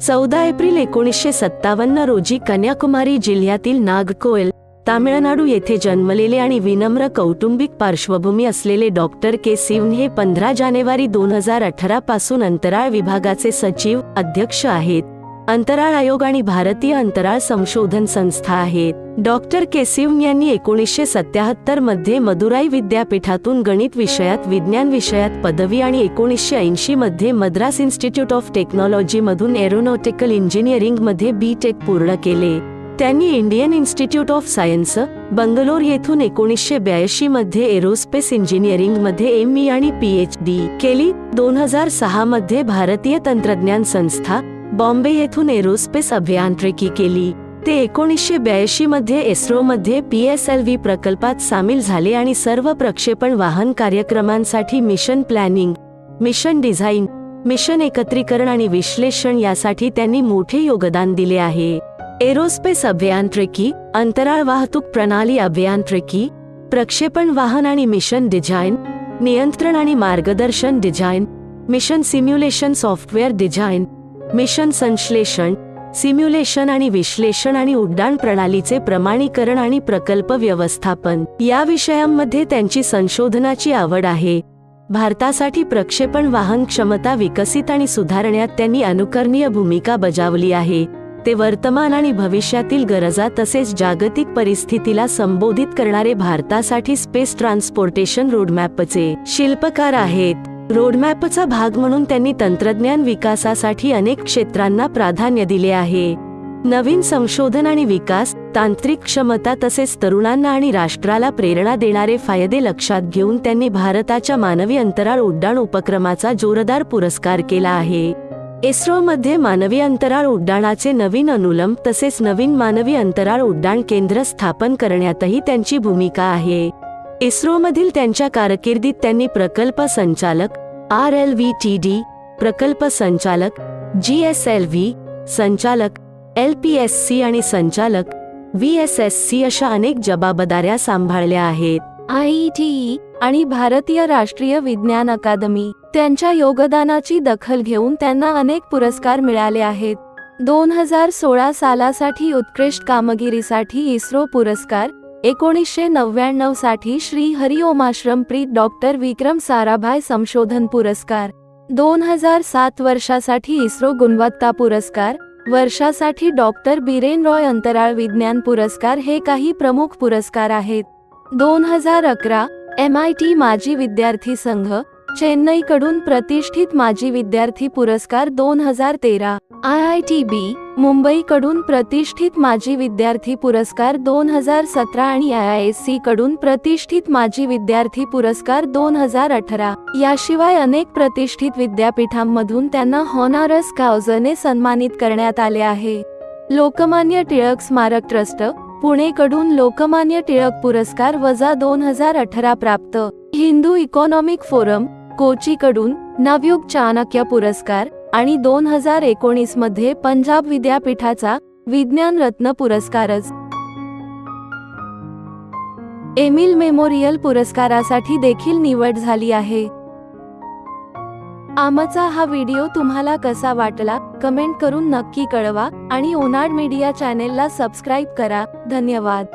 चौदा एप्रिल एकोणीसशे सत्तावन्न रोजी कन्याकुमारी जिल्ह्यातील नागकोयल तामिळनाडू येथे जन्मलेले आणि विनम्र कौटुंबिक पार्श्वभूमी असलेले डॉक्टर के. सिवन हे पंधरा जानेवारी दोन हजार अठरा पासून अंतराळ विभागाचे सचिव अध्यक्ष आहेत. अंतराळ आयोग आणि भारतीय अंतराळ संशोधन संस्था आहेत. डॉक्टर केसिव यांनी एकोणीसशे सत्याहत्तरमध्ये मदुराई विद्यापीठातून गणित विषयात विज्ञान विषयात पदवी आणि एकोणीसशे ऐंशी मध्ये मद्रास इन्स्टिट्यूट ऑफ टेक्नॉलॉजी मधून एरोनॉटिकल इंजिनिअरिंगमध्ये बी टेक पूर्ण केले. त्यांनी Indian institute of science Bangalore येथून एकोणीसशे ब्याऐंशी मध्ये एरोस्पेस इंजिनिअरिंगमध्ये एम ई आणि पीएच डी केली. दोन हजार सहा मध्ये भारतीय तंत्रज्ञान संस्था बॉम्बे येथून एरोस्पेस अभियांत्रिकी केली. ते एकोणीसशे ब्याऐंशी मध्ये इस्रोमध्ये पी एस एल व्ही प्रकल्पात सामील झाले आणि सर्व प्रक्षेपण वाहन कार्यक्रमांसाठी mission planning mission design mission एकत्रीकरण आणि विश्लेषण यासाठी त्यांनी मोठे योगदान दिले आहे. एरोस्पेस अभियांत्रिकी अंतराळ वाहतूक प्रणाली अभियांत्रिकी प्रक्षेपण वाहन आणि मिशन डिझाईन नियंत्रण आणि मार्गदर्शन design mission simulation software design mission संश्लेषण सिम्युलेशन आणि विश्लेषण आणि उड्डाण प्रणालीचे प्रमाणीकरण आणि प्रकल्प व्यवस्थापन. या विषयांमध्ये त्यांची संशोधनाची आवड आहे. भारतासाठी प्रक्षेपण वाहन क्षमता विकसित आणि सुधारण्यात त्यांनी अनुकरणीय भूमिका बजावली आहे. ते वर्तमान आणि भविष्यातील गरजा तसेच जागतिक परिस्थितीला संबोधित करणारे भारतासाठी स्पेस ट्रान्सपोर्टेशन रोडमॅपचे शिल्पकार आहेत. रोडमॅपचा भाग म्हणून त्यांनी तंत्रज्ञान विकासासाठी अनेक क्षेत्रांना प्राधान्य दिले आहे. नवीन संशोधन आणि विकास तांत्रिक क्षमता तसेच तरुणांना आणि राष्ट्राला प्रेरणा देणारे फायदे लक्षात घेऊन त्यांनी भारताच्या मानवी अंतराळ उड्डाण उपक्रमाचा जोरदार पुरस्कार केला आहे. इस्रोमध्ये मानवी अंतराळ उड्डाणाचे नवीन अनुलंब तसेच नवीन मानवी अंतराळ उड्डाण केंद्र स्थापन करण्यातही त्यांची भूमिका आहे. इस्रोमधील त्यांच्या कारकिर्दीत त्यांनी प्रकल्प संचालक R L V T D प्रकल्प संचालक जी एस एल व्ही संचालक एल पी एस सी आणि संचालक व्ही एस एस सी अशा अनेक जबाबदाऱ्या सांभाळल्या आहेत. आय टी आणि भारतीय राष्ट्रीय विज्ञान अकादमी त्यांच्या योगदानाची दखल घेऊन त्यांना अनेक पुरस्कार मिळाले आहेत. दोन हजार सोळा सालासाठी उत्कृष्ट कामगिरीसाठी इस्रो पुरस्कार एकोणीसशे नव्याण्णवसाठी श्री हरिओमाश्रम प्रीत डॉक्टर विक्रम साराभाय संशोधन पुरस्कार दोन हजार सात वर्षासाठी इस्रो गुणवत्ता पुरस्कार वर्षासाठी डॉक्टर बिरेन रॉय अंतराळ विज्ञान पुरस्कार हे काही प्रमुख पुरस्कार आहेत. दोन हजार अकरा एम आय टी माजी विद्यार्थी संघ चेन्नईकडून प्रतिष्ठित माजी विद्यार्थी पुरस्कार दोन हजार तेरा आय आय टी बी मुंबईकडून प्रतिष्ठित माजी विद्यार्थी पुरस्कार दोन हजार सतरा आणि आय आय एस सी कडून प्रतिष्ठित माजी विद्यार्थी पुरस्कार दोन हजार अठरा. याशिवाय अनेक प्रतिष्ठित विद्यापीठांमधून त्यांना हॉनारस काउजने सन्मानित करण्यात आले आहे. लोकमान्य टिळक स्मारक ट्रस्ट पुणेकडून लोकमान्य टिळक पुरस्कार वजा दोन हजार अठरा प्राप्त. हिंदू इकॉनॉमिक फोरम कोचीकडून नवयुग चाणक्य पुरस्कार आणि दोन हजार एकोणीसमध्ये पंजाब विद्यापीठाचा विज्ञान रत्न पुरस्कारच. एमिल मेमोरियल पुरस्कारासाठी देखील निवड झाली आहे. आमचा हा व्हिडिओ तुम्हाला कसा वाटला कमेंट करून नक्की कळवा आणि ओनाड मीडिया चॅनेलला सबस्क्राईब करा. धन्यवाद.